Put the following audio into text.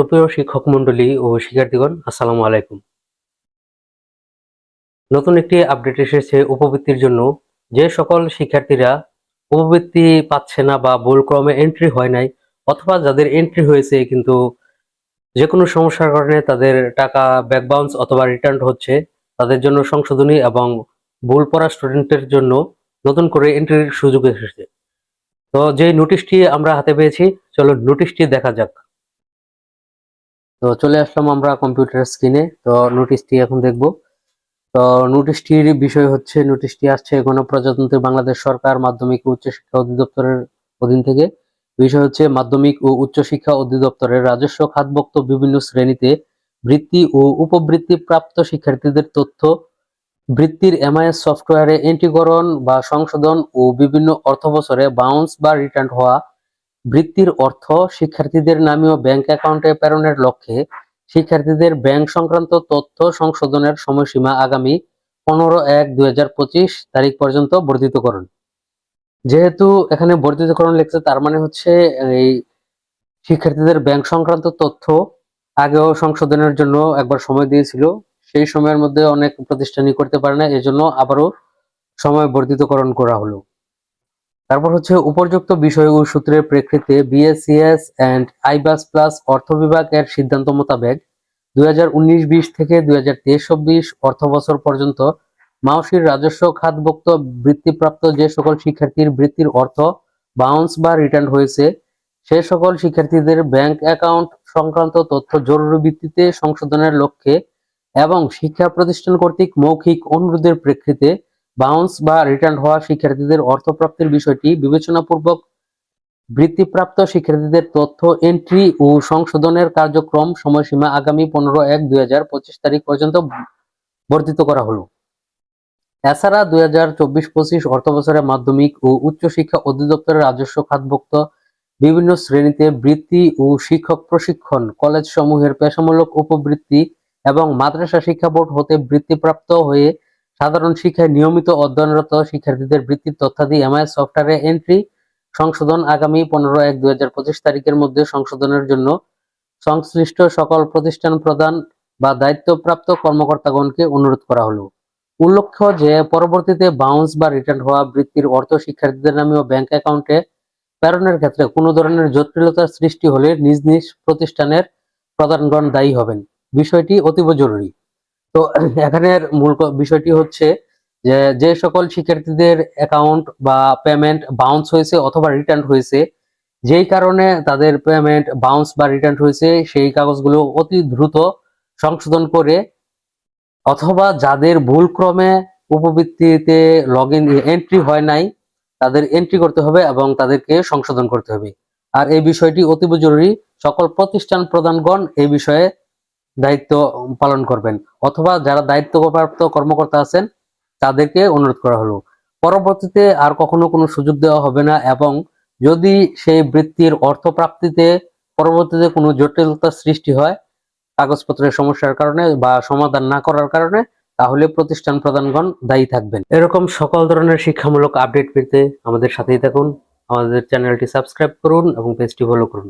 সুপ্রিয় শিক্ষক মন্ডলী ও শিক্ষার্থীগণ, আসসালামু আলাইকুম। নতুন একটি আপডেট এসেছে উপবৃত্তির জন্য। যে সকল শিক্ষার্থীরা উপবৃত্তি পাচ্ছে না বা ভুল ক্রমে এন্ট্রি হয় নাই, অথবা যাদের এন্ট্রি হয়েছে কিন্তু যে কোনো সমস্যার কারণে তাদের টাকা ব্যাক বাউন্স অথবা রিটার্ন হচ্ছে, তাদের জন্য সংশোধনী এবং ভুল পড়া স্টুডেন্টের জন্য নতুন করে এন্ট্রির সুযোগ এসেছে। তো যে নোটিশটি আমরা হাতে পেয়েছি চলো নোটিশটি দেখা যাক। তো চলে আসলাম আমরা কম্পিউটার স্ক্রিনে তো নোটিশটি এখন দেখব। তো নোটিশটির বিষয় হচ্ছে নোটিশটি আসছে গণপ্রজাতন্ত্রী বাংলাদেশ সরকার মাধ্যমিক ও উচ্চশিক্ষা অধিদপ্তরের অধীন থেকে। বিষয় হচ্ছে, মাধ্যমিক ও উচ্চশিক্ষা অধিদপ্তরের রাজস্ব খাতভুক্ত বিভিন্ন শ্রেণীতে বৃত্তি ও উপবৃত্তি প্রাপ্ত শিক্ষার্থীদের তথ্য, বৃত্তির এমআইএস সফটওয়্যারে এন্ট্রিকরণ বা সংশোধন ও বিভিন্ন অর্থবছরে বাউন্স বা রিটার্ন হওয়া বৃত্তির অর্থ শিক্ষার্থীদের নামীয় ব্যাংক অ্যাকাউন্টে প্রেরণের লক্ষ্যে শিক্ষার্থীদের ব্যাংক সংক্রান্ত তথ্য সংশোধনের সময়সীমা আগামী পনেরো এক দুই তারিখ পর্যন্ত বর্ধিত করুন যেহেতু এখানে বর্ধিতকরণ লিখছে, তার মানে হচ্ছে এই শিক্ষার্থীদের ব্যাংক সংক্রান্ত তথ্য আগেও সংশোধনের জন্য একবার সময় দিয়েছিল। সেই সময়ের মধ্যে অনেক প্রতিষ্ঠানই করতে পারে না, এজন্য আবারও সময় বর্ধিতকরণ করা হলো। তারপর হচ্ছে উপর্যুক্ত বিষয় ও সূত্রের প্রেক্ষিতে বিএসসিএস অ্যান্ড আইবাস প্লাস অর্থ বিভাগ এর সিদ্ধান্ত মোতাবেক দুই হাজার থেকে দুই হাজার অর্থ বছর পর্যন্ত মাওসির রাজস্ব খাতভুক্ত বৃত্তিপ্রাপ্ত যে সকল শিক্ষার্থীর বৃত্তির অর্থ বাউন্স বা রিটার্ন হয়েছে, সে সকল শিক্ষার্থীদের ব্যাংক অ্যাকাউন্ট সংক্রান্ত তথ্য জরুরি ভিত্তিতে সংশোধনের লক্ষ্যে এবং শিক্ষা প্রতিষ্ঠান কর্তৃক মৌখিক অনুরোধের প্রেক্ষিতে বাউন্স বা রিটার্ন হওয়া শিক্ষার্থীদের অর্থপ্রাপ্তির বিষয়টি বিবেচনাপূর্বক বৃত্তিপ্রাপ্ত শিক্ষার্থীদের তথ্য এন্ট্রি ও সংশোধনের কার্যক্রম সময়সীমা আগামী পনেরো এক দুই তারিখ পর্যন্ত বর্ধিত করা হলো। এছাড়া দুই হাজার চব্বিশ পঁচিশ অর্থ বছরের মাধ্যমিক ও উচ্চশিক্ষা অধিদপ্তরের রাজস্ব খাতভুক্ত বিভিন্ন শ্রেণীতে বৃত্তি ও শিক্ষক প্রশিক্ষণ কলেজ সমূহের পেশামূলক উপবৃত্তি এবং মাদ্রাসা শিক্ষা বোর্ড হতে বৃত্তিপ্রাপ্ত হয়ে সাধারণ শিক্ষায় নিয়মিত অধ্যয়নরত শিক্ষার্থীদের বৃত্তির তথ্যাদি এমআইএস সফটওয়্যারে এন্ট্রি সংশোধন আগামী পনেরো এক দুই তারিখের মধ্যে সংশোধনের জন্য সংশ্লিষ্ট সকল প্রতিষ্ঠান প্রদান বা দায়িত্বপ্রাপ্ত কর্মকর্তাগণকে অনুরোধ করা হলো। উল্লেখ্য যে পরবর্তীতে বাউন্স বা রিটার্ন হওয়া বৃত্তির অর্থ শিক্ষার্থীদের নামে ও ব্যাংক অ্যাকাউন্টে প্রেরণের ক্ষেত্রে কোনো ধরনের জটিলতার সৃষ্টি হলে নিজ নিজ প্রতিষ্ঠানের প্রধানগণ দায়ী হবেন। বিষয়টি অতীব জরুরি। তো এখানের মূল বিষয়টি হচ্ছে যে যে সকল শিক্ষার্থীদের অ্যাকাউন্ট বা পেমেন্ট বাউন্স হয়েছে অথবা রিটার্ন হয়েছে, যেই কারণে তাদের পেমেন্ট বাউন্স বা রিটার্ন হয়েছে, সেই কাগজগুলো অতি দ্রুত সংশোধন করে অথবা যাদের ভুল ক্রমে উপবৃত্তিতে লগ ইন এন্ট্রি হয় নাই, তাদের এন্ট্রি করতে হবে এবং তাদেরকে সংশোধন করতে হবে। আর এই বিষয়টি অতীব জরুরি, সকল প্রতিষ্ঠান প্রধানগণ এই বিষয়ে দায়িত্ব পালন করবেন। অথবা যারা দায়িত্বপ্রাপ্ত কর্মকর্তা আছেন, তাদেরকে অনুরোধ করা হলো। পরবর্তীতে আর কখনো কোনো সুযোগ দেওয়া হবে না এবং যদি সেই বৃত্তির অর্থ প্রাপ্তিতে পরবর্তীতে কোনো জটিলতার সৃষ্টি হয়, কাগজপত্রের সমস্যার কারণে বা সমাধান না করার কারণে, তাহলে প্রতিষ্ঠান প্রধানগণ দায়ী থাকবেন। এরকম সকল ধরনের শিক্ষামূলক আপডেট পেতে আমাদের সাথেই থাকুন। আমাদের চ্যানেলটি সাবস্ক্রাইব করুন এবং পেজটি ফলো করুন।